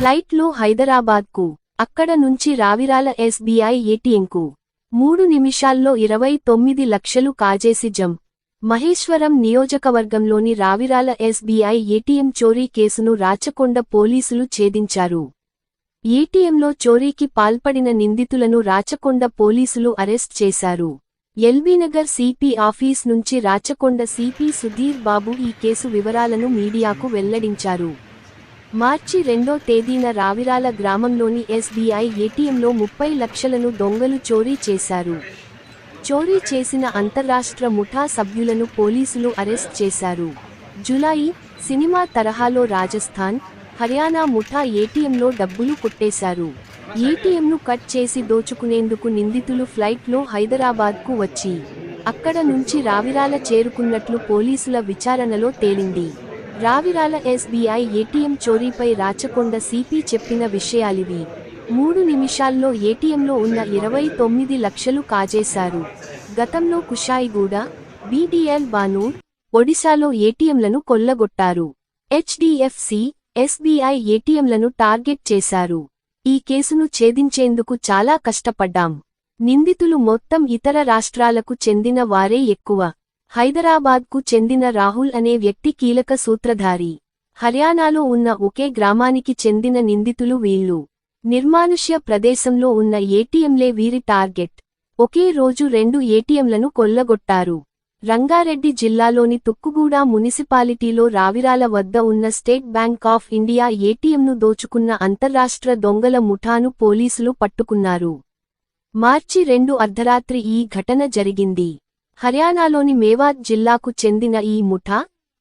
ఫ్లైట్లో హైదరాబాద్కు అక్కడ నుంచి రావిరాల ఎస్బీఐ ఏటీఎంకు. మూడు నిమిషాల్లో ఇరవై తొమ్మిది లక్షలు కాజేసి జం. మహేశ్వరం నియోజకవర్గంలోని రావిరాల ఎస్బీఐ ఏటీఎం చోరీ కేసును రాచకొండ పోలీసులు ఛేదించారు. ఏటీఎంలో చోరీకి పాల్పడిన నిందితులను రాచకొండ పోలీసులు అరెస్ట్ చేశారు. ఎల్బీనగర్ సిపి ఆఫీస్ నుంచి రాచకొండ సిపి సుధీర్ బాబు ఈ కేసు వివరాలను మీడియాకు వెల్లడించారు. మార్చి రెండో తేదీన రావిరాల గ్రామంలోని ఎస్బీఐ ఏటీఎంలో ముప్పై లక్షలను దొంగలు చోరీ చేశారు. చోరీ చేసిన అంతర్రాష్ట్ర ముఠా సభ్యులను పోలీసులు అరెస్ట్ చేశారు. జులాయి సినిమా తరహాలో రాజస్థాన్ హర్యానా ముఠా ఏటీఎంలో డబ్బులు కొట్టేశారు. ఏటీఎంను కట్ చేసి దోచుకునేందుకు నిందితులు ఫ్లైట్లో హైదరాబాద్కు వచ్చి అక్కడ నుంచి రావిరాల చేరుకున్నట్లు పోలీసుల విచారణలో తేలింది. రావిరాల ఎస్బీఐ ఏటీఎం చోరీపై రాచకొండ సిపి చెప్పిన విషయాలివి. మూడు నిమిషాల్లో ఏటీఎంలో ఉన్న ఇరవై తొమ్మిది లక్షలు కాజేశారు. గతంలో కుషాయిగూడ బీడీఎల్ బానూర్ ఒడిశాలో ఏటీఎంలను కొల్లగొట్టారు. హెచ్డిఎఫ్సి ఎస్బీఐ ఏటీఎంలను టార్గెట్ చేశారు. ఈ కేసును ఛేదించేందుకు చాలా కష్టపడ్డాం. నిందితులు మొత్తం ఇతర రాష్ట్రాలకు చెందిన వారే ఎక్కువ. హైదరాబాద్కు చెందిన రాహుల్ అనే వ్యక్తి కీలక సూత్రధారి. హర్యానాలో ఉన్న ఒకే గ్రామానికి చెందిన నిందితులు వీళ్ళు. నిర్మానుష్య ప్రదేశంలో ఉన్న ఏటీఎంలే వీరి టార్గెట్. ఒకే రోజు రెండు ఏటీఎంలను కొల్లగొట్టారు. రంగారెడ్డి జిల్లాలోని తుక్కుగూడ మున్సిపాలిటీలో రావిరాల వద్ద ఉన్న స్టేట్ బ్యాంక్ ఆఫ్ ఇండియా ఏటీఎంను దోచుకున్న అంతర్రాష్ట్ర దొంగల ముఠాను పోలీసులు పట్టుకున్నారు. మార్చి రెండు అర్ధరాత్రి ఈ ఘటన జరిగింది. హర్యానాలోని మేవాత్ జిల్లాకు చెందిన ఈ ముఠా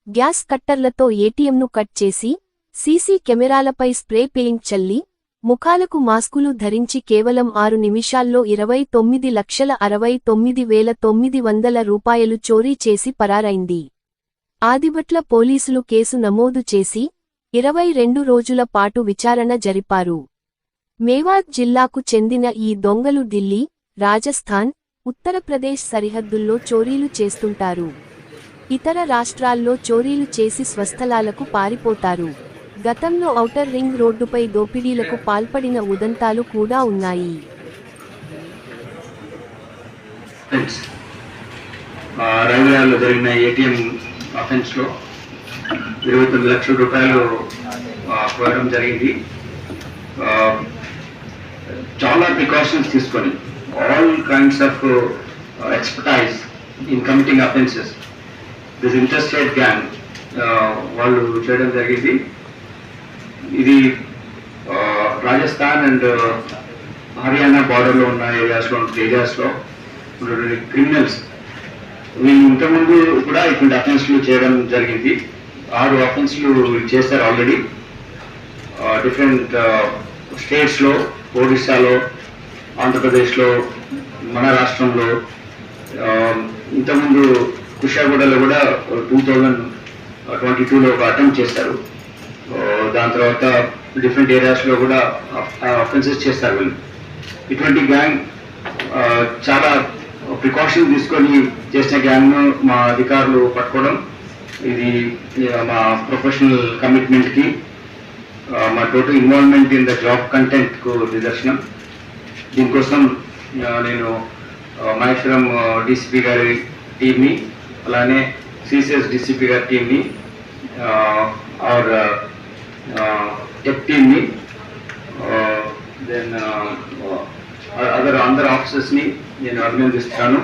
గ్యాస్ కట్టర్లతో ఏటీఎంను కట్ చేసి సీసీ కెమెరాలపై స్ప్రే పెయింట్ చల్లి ముఖాలకు మాస్కులు ధరించి కేవలం ఆరు నిమిషాల్లో ఇరవై తొమ్మిది లక్షల అరవై తొమ్మిది వేల తొమ్మిది వందల రూపాయలు చోరీ చేసి పరారైంది. ఆదిబట్ల పోలీసులు కేసు నమోదు చేసి ఇరవై రెండు రోజుల పాటు విచారణ జరిపారు. మేవాత్ జిల్లాకు చెందిన ఈ దొంగలు ఢిల్లీ రాజస్థాన్ ఉత్తరప్రదేశ్ సరిహద్దుల్లో చోరీలు చేస్తుంటారు. ఇతర రాష్ట్రాల్లో చోరీలు చేసి స్వస్థలాలకు పారిపోతారు. గతంలో ఔటర్ రింగ్ రోడ్డుపై దోపిడీలకు పాల్పడిన ఉదంతాలు కూడా ఉన్నాయి. రవివారంలో జరిగిన ఏటీఎం అఫెన్స్లో ఇరవై తొమ్మిది లక్షల రూపాయలు ఆ, పోయడం జరిగింది. చాలా ప్రికాషన్స్ తీసుకొని all kinds of expertise in committing offences this interstate gang వాళ్ళు చేయడం జరిగింది. ఇది రాజస్థాన్ అండ్ హర్యానా బార్డర్లో ఉన్న ఏరియాస్లో ఏరియాస్లో ఉన్నటువంటి క్రిమినల్స్ వీళ్ళు ఇంతకుముందు కూడా ఇటువంటి అఫెన్స్లు చేయడం జరిగింది. ఆరు అఫెన్స్లు చేశారు ఆల్రెడీ డిఫరెంట్ స్టేట్స్లో ఒడిశాలో ఆంధ్రప్రదేశ్లో మన రాష్ట్రంలో ఇంతకుముందు కుషాగూడలో కూడా టూ థౌజండ్ ట్వంటీ టూలో ఒక అటెంప్ట్ చేశారు. దాని తర్వాత డిఫరెంట్ ఏరియాస్లో కూడా అఫెన్సెస్ చేస్తారు వీళ్ళు. ఇటువంటి గ్యాంగ్ చాలా ప్రికాషన్ తీసుకొని చేసిన గ్యాంగ్ను మా అధికారులు పట్టుకోవడం ఇది మా ప్రొఫెషనల్ కమిట్మెంట్కి మా total involvement in the job కంటెంట్కు నిదర్శనం. దీనికోసం నేను మహేశ్వరం డీసీపీ గారి టీమ్ని అలానే సిసిఎస్ డీసీపీ గారి టీమ్ని ఆర్ టెక్ టీమ్ని దెన్ అదర్ అందర్ ఆఫీసర్స్ని నేను అభినందిస్తాను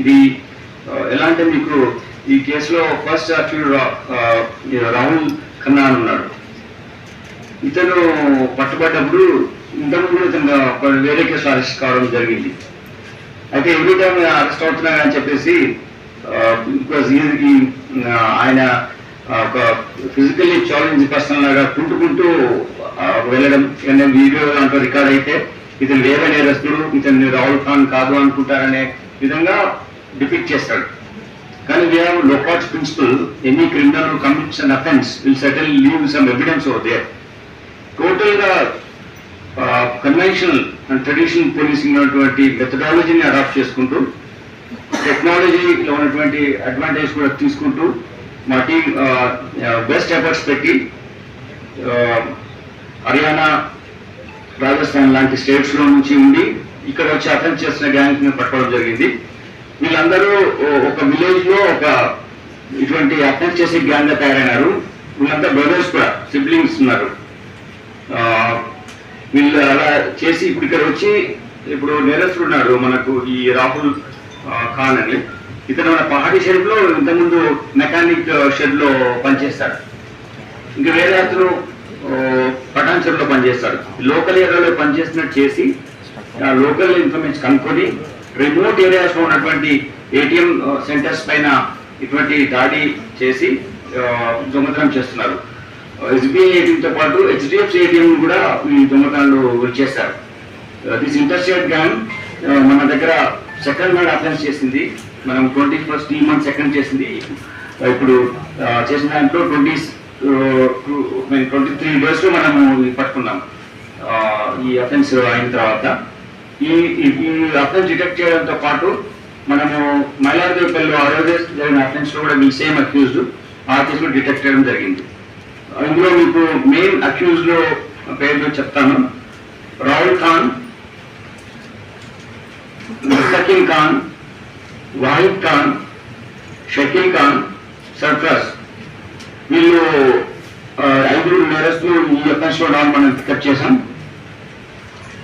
ఇది ఎలా అంటే మీకు ఈ కేసులో ఫస్ట్ అక్యూడ్ రాహుల్ ఖన్నా అని ఉన్నాడు ఇతను పట్టుబడ్డప్పుడు ఇంతకుముందు వేరే కేసు అరెస్ట్ కావడం జరిగింది. అయితే ఎవ్రీ టైం అరెస్ట్ అవుతున్నా అని చెప్పేసి బికాజ్ ఆయన ఒక ఫిజికల్లీ ఛాలెంజ్ పర్సన్ లాగా కుంటుకుంటూ వెళ్ళడం వీడియో దాంట్లో రికార్డ్ అయితే ఇతను వేరే నేరస్తుడు ఇతను రాహుల్ ఖాన్ కాదు అనుకుంటారనే విధంగా డిపిక్ట్ చేస్తాడు. కానీ we have Locard's principle any criminal commits and offence will settle leave some evidence oh there టోటల్గా కన్వెన్షనల్ అండ్ ట్రెడిషనల్ పోలీసింగ్ ఉన్నటువంటి మెథడాలజీని అడాప్ట్ చేసుకుంటూ టెక్నాలజీలో ఉన్నటువంటి అడ్వాంటేజ్ కూడా తీసుకుంటూ మా టీం బెస్ట్ ఎఫర్ట్స్ పెట్టి హర్యానా రాజస్థాన్ లాంటి స్టేట్స్లో నుంచి ఉండి ఇక్కడ వచ్చి అటెండ్ చేసిన గ్యాంగ్ని పట్టుకోవడం జరిగింది. వీళ్ళందరూ ఒక విలేజ్లో ఒక ఇటువంటి అటెండ్ చేసే గ్యాంగ్గా తయారైనారు. వీళ్ళంతా బ్రదర్స్ కూడా సిబ్లింగ్స్ ఉన్నారు. వీళ్ళు అలా చేసి ఇప్పుడు ఇక్కడ వచ్చి ఇప్పుడు నేరస్తుడు ఉన్నాడు మనకు ఈ రాహుల్ ఖాన్ అని. ఇతను మన పహాడి షెడ్లో ఇంతకుముందు మెకానిక్ షెడ్లో పనిచేస్తాడు. ఇంకా వేరే అతను పటాన్లో పనిచేస్తాడు. లోకల్ ఏరియాలో పనిచేస్తున్నట్టు చేసి ఆ లోకల్ ఇన్ఫర్మేషన్ కనుక్కొని రిమోట్ ఏరియాస్లో ఉన్నటువంటి ఏటీఎం సెంటర్స్ పైన ఇటువంటి దాడి చేసి దొంగతనం చేస్తున్నారు. ఎస్బీఐ ఏటీఎం తో పాటు హెచ్డిఎఫ్సి ఏటీఎం కూడా ఈ దొంగతనాలు చేశారు దిస్ ఇంటర్స్టేట్ గ్యాంగ్ మన దగ్గర సెకండ్ హ్యాండ్ అఫెన్స్ చేసింది. మనం ట్వంటీ ఫస్ట్ ఈ మంత్ సెకండ్ చేసింది. Uh, ఇప్పుడు uh, చేసిన దాంట్లో ట్వంటీ ట్వంటీ త్రీ డేస్లో మనము పట్టుకున్నాం. Uh, ఈ అఫెన్స్ అయిన తర్వాత. ఈ ఈ- అఫెన్స్ డిటెక్ట్ చేయడంతో పాటు మనము మైలార్దేపల్లిలో ఆ రోజు జరిగిన అఫెన్స్లో కూడా మీ సేమ్ అక్యూజ్డ్ ఆ కేసులో డిటెక్ట్ చేయడం జరిగింది. ఇందులో మీకు మెయిన్ అక్యూజ్లో పేర్లు చెప్తాను. రాహుల్ ఖాన్ ముస్తకిన్ ఖాన్ వాహిద్ ఖాన్ షకీల్ ఖాన్ సర్ఫరాజ్. వీళ్ళు ఐదు ఐదుగురు నేరస్తులు ఈ యొక్క లో మనం పికప్ చేశాం.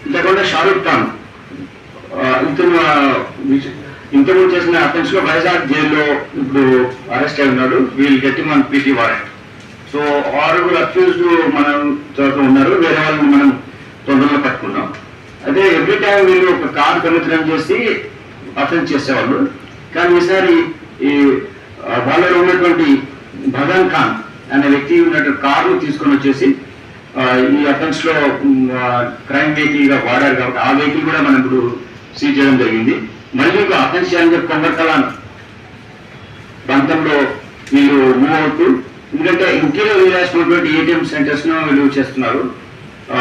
ఇంతకుండా షారుఖ్ ఖాన్ ఆ, ఇతను ఇంతకుముందు చేసిన అఫెన్స్లో వైజాగ్ జైల్లో ఇప్పుడు అరెస్ట్ అయి ఉన్నాడు. వీళ్ళు గట్టి మన పీటీ వారెంట్ సో ఆరుగురు అక్యూజ్డ్ మనం చోట ఉన్నారు. వేరే వాళ్ళని మనం తొందరలో పట్టుకున్నాం అదే ఎవ్రీ టైం వీళ్ళు ఒక కార్ దొంగతనం చేసి అటెండ్ చేసేవాళ్ళు. కానీ ఈసారి ఈ వాళ్ళలో ఉన్నటువంటి భగన్ ఖాన్ అనే వ్యక్తి ఉన్నటువంటి కార్ను తీసుకొని వచ్చేసి ఈ అఫెన్స్లో క్రైమ్ వెహికల్గా వాడారు కాబట్టి ఆ వెహికల్ కూడా మనం ఇప్పుడు సీజ్ చేయడం జరిగింది. మళ్ళీ ఒక అఫెన్స్ చేయాలని చెప్పి కొంగర్కలాన్ ప్రాంతంలో వీళ్ళు మూవ్ అవుతూ ఎందుకంటే ఇంటిలో ఏరియాస్ ఏటీఎం సెంటర్స్ను వీళ్ళు చేస్తున్నారు. ఆ,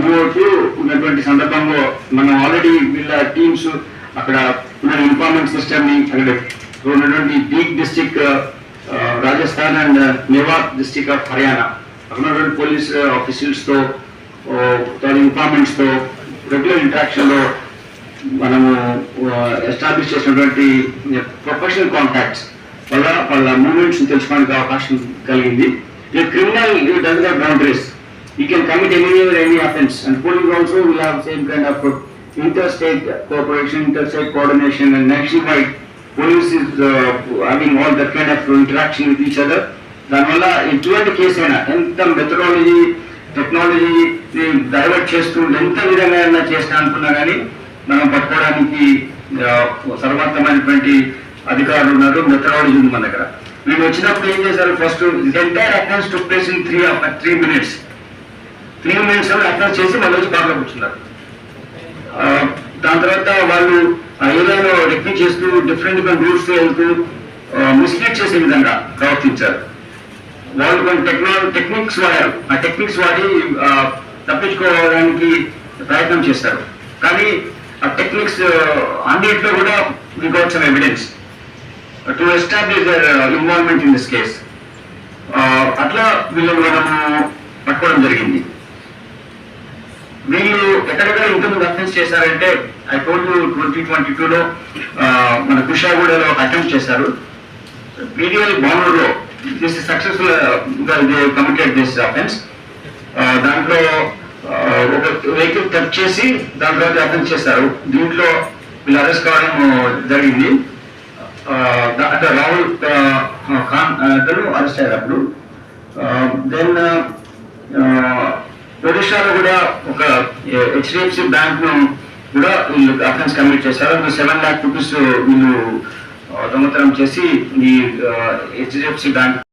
మూవట్లు ఉన్నటువంటి సందర్భంలో మనం ఆల్రెడీ వీళ్ళ టీమ్స్ అక్కడ ఉన్న ఇన్ఫార్మెంట్ సిస్టమ్ని అక్కడ ఉన్నటువంటి బీక్ district Rajasthan and Mewar district of Haryana అక్కడ ఉన్నటువంటి పోలీస్ ఆఫీసర్స్తో ఇన్ఫార్మెంట్స్తో రెగ్యులర్ ఇంటరాక్షన్లో మనము ఎస్టాబ్లిష్ చేసినటువంటి ప్రొఫెషనల్ కాంటాక్ట్స్ వల్ల వాళ్ళ మూమెంట్స్ తెలుసుకోవడానికి అవకాశం కలిగింది. ఇక criminal down the boundaries you can commit anywhere any offence and policing also will have same kind of inter state cooperation inter state coordination and national wide police is having all that kind of interaction with each other దానివల్ల ఎటువంటి case అయినా ఎంత methodology technology divert చేస్తూ ఎంత విధంగా అయినా చేస్తా అనుకున్నా కానీ మనం పట్టుకోవడానికి సర్వార్థమైనటువంటి అధికారులు ఉన్నారు మెథడాలజీ ఉంది మన దగ్గర. వీళ్ళు వచ్చినప్పుడు ఏం చేశారు? First entire offence took place in three three minutes three మినిట్స్లో అఫెన్స్ చేసి మళ్ళీ వచ్చి కార్లో కూర్చున్నారు. దాని తర్వాత వాళ్ళు ఆ ఏరియాలో రెక్కి చేస్తూ డిఫరెంట్ డిఫరెంట్ రూట్స్ వెళ్తూ మిస్లీడ్ చేసే విధంగా ప్రవర్తించారు. వాళ్ళు కొన్ని టెక్నాలజీ టెక్నిక్స్ వాడారు. ఆ టెక్నిక్స్ వాడి తప్పించుకోవడానికి ప్రయత్నం చేస్తారు. కానీ ఆ టెక్నిక్స్ అన్నింటిలో కూడా we got some evidence to establish their involvement in this case అట్లా వీళ్ళని మనము పట్టుకోవడం జరిగింది. వీళ్ళు ఎక్కడెక్కడ ఇంతకుముందు అఫెన్స్ చేశారంటే ఐ టోల్డ్ ట్వంటీ ట్వంటీ టూలో మన కుషాగూడలో ఒక అటెంప్ట్ చేశారు. పీడిఎల్ బాంబర్లో this successful committed this offence దాంట్లో uh, ఒక వెహికల్ టచ్ చేసి దాని తర్వాత అఫెన్స్ చేశారు. దీంట్లో వీళ్ళు అరెస్ట్ కావడం uh, జరిగింది. అంటే రాహుల్ ఖాన్ ఇద్దరు అరెస్ట్ అయినప్పుడు దెన్ ఒడిశాలో కూడా ఒక హెచ్డిఎఫ్సి బ్యాంక్ను కూడా వీళ్ళు అఫెన్స్ కమిట్ చేశారు. సెవెన్ లాక్ రూపీస్ వీళ్ళు దొంగతనం చేసి ఈ హెచ్డిఎఫ్సి బ్యాంక్